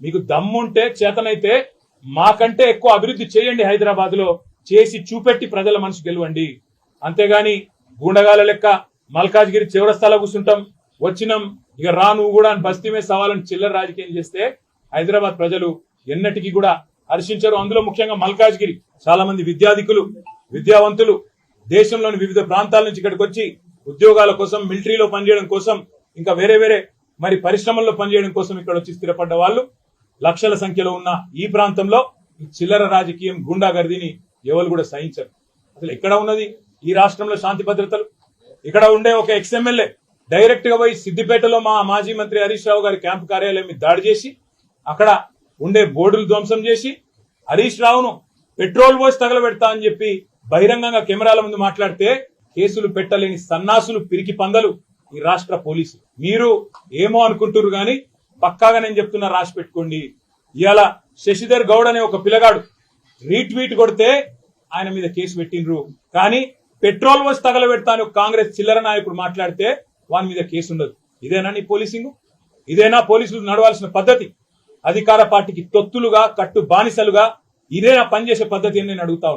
మీకు దమ్ముంటే చేతనైతే మాకంటే ఎక్కువ అభివృద్ధి చేయండి హైదరాబాద్లో చేసి చూపెట్టి ప్రజల మనసు గెలవండి. అంతేగాని గుండగాల లెక్క మల్కాజ్గిరి చివరస్తాలో కూర్చుంటాం వచ్చినాం ఇక రా నువ్వు కూడా అని బస్తీ మీద సవాలని చిల్లర రాజకీయం చేస్తే హైదరాబాద్ ప్రజలు ఎన్నటికీ కూడా హర్షించరు. అందులో ముఖ్యంగా మల్కాజ్గిరి చాలా మంది విద్యాధికులు విద్యావంతులు దేశంలోని వివిధ ప్రాంతాల నుంచి ఇక్కడికి వచ్చి ఉద్యోగాల కోసం మిలిటరీలో పనిచేయడం కోసం ఇంకా వేరే వేరే మరి పరిశ్రమల్లో పనిచేయడం కోసం ఇక్కడ వచ్చి స్థిరపడ్డ వాళ్ళు. లక్షల సంఖ్యలో ఉన్న ఈ ప్రాంతంలో ఈ చిల్లర రాజకీయం గుండాగర్దిని ఎవరు కూడా సహించరు. అసలు ఎక్కడ ఉన్నది? ఈ రాష్ట్రంలో శాంతి భద్రతలు? ఇక్కడ ఉండే ఒక ఎక్స్ఎమ్మెల్యే డైరెక్ట్గా పోయి సిద్దిపేటలో మా మాజీ మంత్రి హరీష్ రావు గారి క్యాంపు కార్యాలయం మీద దాడి చేసి అక్కడ ఉండే బోర్డులు ధ్వంసం చేసి హరీష్ రావును పెట్రోల్ పోసి తగలబెడతా అని చెప్పి బహిరంగంగా కెమెరాల ముందు మాట్లాడితే కేసులు పెట్టలేని సన్నాసులు పిరికి పందలు ఈ రాష్ట్ర పోలీసు మీరు ఏమో అనుకుంటున్నారు కానీ పక్కాగా నేను చెప్తున్నా రాసి పెట్టుకోండి. ఇవాళ శశిధర్ గౌడ్ అనే ఒక పిల్లగాడు రీట్వీట్ కొడితే ఆయన మీద కేసు పెట్టిండ్రు. కానీ పెట్రోల్ వచ్చి తగలబెడతాను కాంగ్రెస్ చిల్లర నాయకుడు మాట్లాడితే వాని మీద కేసు ఉండదు. ఇదేనా నీ పోలీసింగ్? ఇదేనా పోలీసులు నడవాల్సిన పద్ధతి? అధికార పార్టీకి తొత్తులుగా కట్టు బానిసలుగా ఇదేనా పనిచేసే పద్ధతి అని నేను అడుగుతా